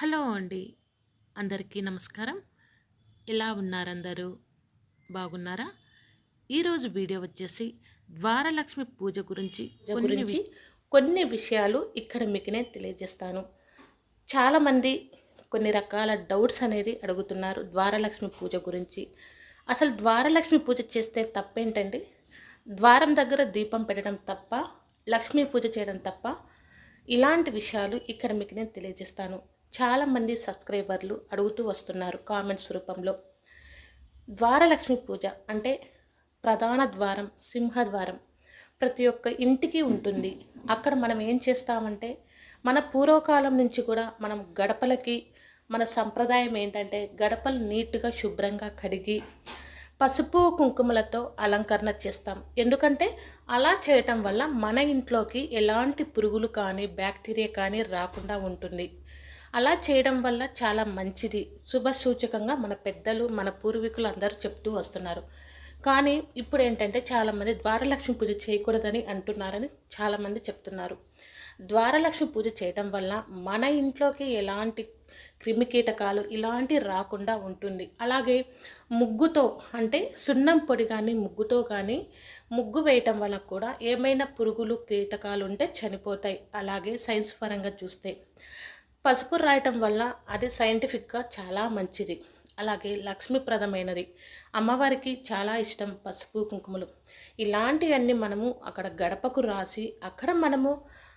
Hello అండి. అందరికీ నమస్కారం. ఎలా ఉన్నారు అందరూ బాగున్నారా? ఈరోజు వీడియో వచ్చేసి ద్వారలక్ష్మి పూజ గురించి గురించి కొన్ని విషయాలు ఇక్కడ మీకు నేను తెలియజేస్తాను. చాలామంది కొన్ని రకాల డౌట్స్ అనేది అడుగుతున్నారు ద్వారలక్ష్మి పూజ గురించి. అసలు ద్వారలక్ష్మి పూజ చేస్తే తప్పేంటండి? ద్వారం దగ్గర దీపం పెట్టడం తప్ప లక్ష్మీ పూజ చేయడం తప్ప ఇలాంటి విషయాలు ఇక్కడ మీకు నేను తెలియజేస్తాను. చాలామంది సబ్స్క్రైబర్లు అడుగుతూ వస్తున్నారు కామెంట్స్ రూపంలో. ద్వారలక్ష్మి పూజ అంటే ప్రధాన ద్వారం సింహద్వారం ప్రతి ఒక్క ఇంటికి ఉంటుంది. అక్కడ మనం ఏం చేస్తామంటే మన పూర్వకాలం నుంచి కూడా మనం గడపలకి మన సంప్రదాయం ఏంటంటే గడపలు నీట్గా శుభ్రంగా కడిగి పసుపు కుంకుమలతో అలంకరణ చేస్తాం. ఎందుకంటే అలా చేయటం వల్ల మన ఇంట్లోకి ఎలాంటి పురుగులు కానీ బ్యాక్టీరియా కానీ రాకుండా ఉంటుంది. అలా చేయడం వల్ల చాలా మంచిది. శుభ సూచకంగా మన పెద్దలు మన పూర్వీకులు అందరూ చెప్తూ వస్తున్నారు. కానీ ఇప్పుడు ఏంటంటే చాలామంది ద్వారలక్ష్మి పూజ చేయకూడదని అంటున్నారని చాలామంది చెప్తున్నారు. ద్వారలక్ష్మి పూజ చేయడం వల్ల మన ఇంట్లోకి ఎలాంటి క్రిమికీటకాలు ఇలాంటి రాకుండా ఉంటుంది. అలాగే ముగ్గుతో అంటే సున్నం పొడి కానీ ముగ్గుతో కానీ ముగ్గు వేయటం వల్ల కూడా ఏమైనా పురుగులు కీటకాలు ఉంటే చనిపోతాయి. అలాగే సైన్స్ పరంగా చూస్తే పసుపు రాయటం వల్ల అది సైంటిఫిక్గా చాలా మంచిది. అలాగే లక్ష్మీప్రదమైనది. అమ్మవారికి చాలా ఇష్టం పసుపు కుంకుమలు. ఇలాంటివన్నీ మనము అక్కడ గడపకు రాసి అక్కడ మనము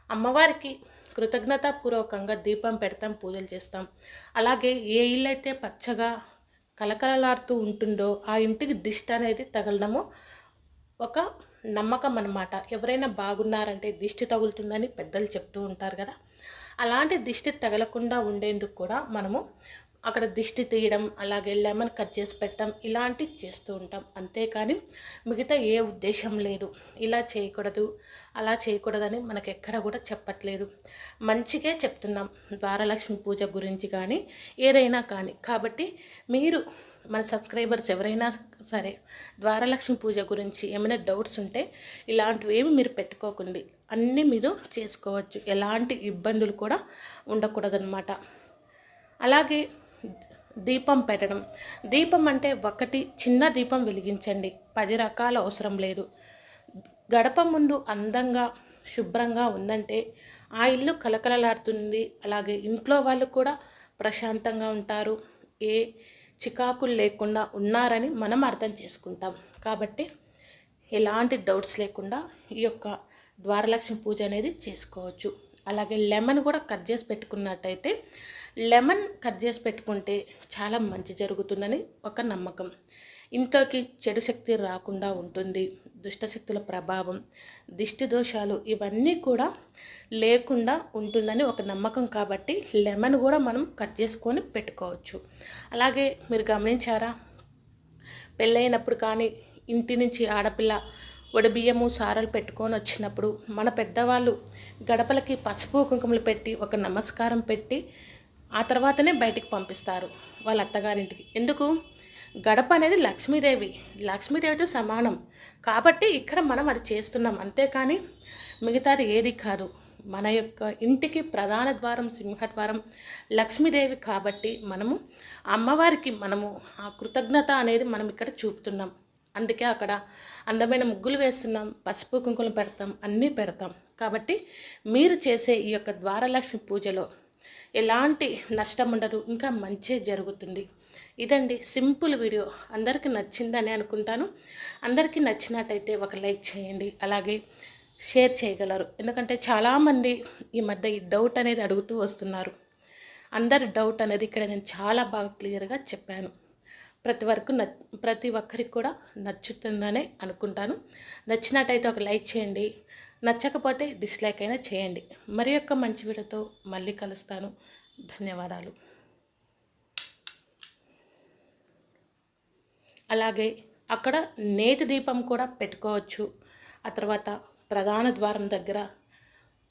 అమ్మవారికి కృతజ్ఞతాపూర్వకంగా దీపం పెడతాం పూజలు చేస్తాం. అలాగే ఏ ఇల్లు అయితే పచ్చగా కలకలలాడుతూ ఉంటుందో ఆ ఇంటికి దిష్టి అనేది తగలడము ఒక నమ్మకం అన్నమాట ఎవరైనా బాగున్నారంటే దిష్టి తగులుతుందని పెద్దలు చెప్తూ ఉంటారు కదా. అలాంటి దిష్టి తగలకుండా ఉండేందుకు కూడా మనము అక్కడ దిష్టి తీయడం అలాగే లెమన్ కట్ చేసి పెట్టడం ఇలాంటివి చేస్తూ ఉంటాం. అంతేకాని మిగతా ఏ ఉద్దేశం లేదు. ఇలా చేయకూడదు అలా చేయకూడదని మనకు ఎక్కడ కూడా చెప్పట్లేదు. మంచిగా చెప్తున్నాం ద్వారలక్ష్మి పూజ గురించి కానీ ఏదైనా కానీ. కాబట్టి మీరు మన సబ్స్క్రైబర్స్ ఎవరైనా సరే ద్వారలక్ష్మి పూజ గురించి ఏమైనా డౌట్స్ ఉంటే ఇలాంటివి ఏమి మీరు పెట్టుకోకండి. అన్నీ మీరు చేసుకోవచ్చు. ఎలాంటి ఇబ్బందులు కూడా ఉండకూడదన్నమాట. అలాగే దీపం పెట్టడం. దీపం అంటే ఒకటి చిన్న దీపం వెలిగించండి. పది రకాల అవసరం లేదు. గడప ముందు అందంగా శుభ్రంగా ఉందంటే ఆ ఇల్లు కలకలలాడుతుంది అలాగే ఇంట్లో వాళ్ళు కూడా ప్రశాంతంగా ఉంటారు. ఏ చికాకులు లేకుండా ఉన్నారని మనం అర్థం చేసుకుంటాం. కాబట్టి ఎలాంటి డౌట్స్ లేకుండా ఈ యొక్క ద్వారలక్ష్మి పూజ అనేది చేసుకోవచ్చు. అలాగే లెమన్ కూడా కట్ చేసి పెట్టుకున్నట్టయితే లెమన్ కట్ చేసి పెట్టుకుంటే చాలా మంచి జరుగుతుందని ఒక నమ్మకం. ఇంట్లోకి చెడు శక్తి రాకుండా ఉంటుంది. దుష్టశక్తుల ప్రభావం దిష్టి దోషాలు ఇవన్నీ కూడా లేకుండా ఉంటుందని ఒక నమ్మకం కాబట్టి లెమన్ కూడా మనం కట్ చేసుకొని పెట్టుకోవచ్చు. అలాగే మీరు గమనించారా? పెళ్ళైనప్పుడు కానీ ఇంటి నుంచి ఆడపిల్ల వడబియ్యము సారలు పెట్టుకొని వచ్చినప్పుడు మన పెద్దవాళ్ళు గడపలకి పసుపు కుంకుమలు పెట్టి ఒక నమస్కారం పెట్టి ఆ తర్వాతనే బయటికి పంపిస్తారు వాళ్ళ అత్తగారింటికి. ఎందుకు? గడప అనేది లక్ష్మీదేవి. లక్ష్మీదేవితో సమానం. కాబట్టి ఇక్కడ మనం అది చేస్తున్నాం. అంతేకాని మిగతాది ఏది కాదు. మన యొక్క ఇంటికి ప్రధాన ద్వారం సింహద్వారం లక్ష్మీదేవి కాబట్టి మనము అమ్మవారికి మనము ఆ కృతజ్ఞత అనేది మనం ఇక్కడ చూపుతున్నాం. అందుకే అక్కడ అందమైన ముగ్గులు వేస్తున్నాం పసుపు కుంకుమలు పెడతాం అన్నీ పెడతాం. కాబట్టి మీరు చేసే ఈ యొక్క ద్వారలక్ష్మి పూజలో ఎలాంటి నష్టం ఉండదు ఇంకా మంచి జరుగుతుంది. ఇదండి సింపుల్ వీడియో. అందరికీ నచ్చిందని అనుకుంటాను. అందరికీ నచ్చినట్టయితే ఒక లైక్ చేయండి అలాగే షేర్ చేయగలరు. ఎందుకంటే చాలామంది ఈ మధ్య ఈ డౌట్ అనేది అడుగుతూ వస్తున్నారు. అందరి డౌట్ అనేది ఇక్కడ నేను చాలా బాగా క్లియర్గా చెప్పాను. ప్రతి వరకు న ప్రతి ఒక్కరికి కూడా నచ్చుతుందనే అనుకుంటాను. నచ్చినట్టయితే ఒక లైక్ చేయండి నచ్చకపోతే డిస్లైక్ అయినా చేయండి. మరి యొక్క మంచి వీడియోతో మళ్ళీ కలుస్తాను. ధన్యవాదాలు. అలాగే అక్కడ నేతి దీపం కూడా పెట్టుకోవచ్చు. ఆ తర్వాత ప్రధాన ద్వారం దగ్గర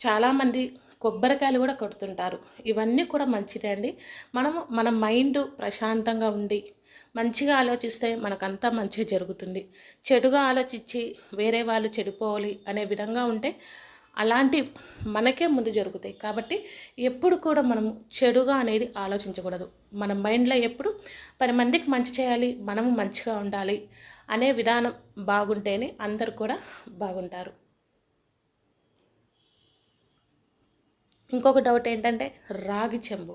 చాలామంది కొబ్బరికాయలు కూడా కొడుతుంటారు. ఇవన్నీ కూడా మంచిదే అండి. మనము మన మైండ్ ప్రశాంతంగా ఉండి మంచిగా ఆలోచిస్తే మనకంతా మంచిగా జరుగుతుంది. చెడుగా ఆలోచించి వేరే వాళ్ళు చెడిపోవాలి అనే విధంగా ఉంటే అలాంటి మనకే ముందు జరుగుతాయి. కాబట్టి ఎప్పుడు కూడా మనం చెడుగా అనేది ఆలోచించకూడదు. మన మైండ్లో ఎప్పుడు పది మందికి మంచి చేయాలి మనము మంచిగా ఉండాలి అనే విధానం బాగుంటేనే అందరు కూడా బాగుంటారు. ఇంకొక డౌట్ ఏంటంటే రాగి చెంబు.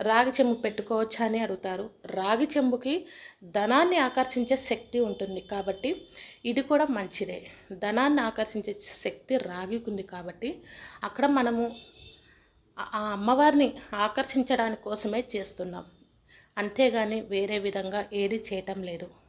రాగి చెంబు పెట్టుకోవచ్చా అని అడుగుతారు. రాగి చెంబుకి ధనాన్ని ఆకర్షించే శక్తి ఉంటుంది కాబట్టి ఇది కూడా మంచిదే. ధనాన్ని ఆకర్షించే శక్తి రాగికి ఉంది కాబట్టి అక్కడ మనము ఆ- ఆ అమ్మవారిని ఆకర్షించడానికి కోసమే చేస్తున్నాం. అంతేగాని వేరే విధంగా ఏది చేయటం లేదు.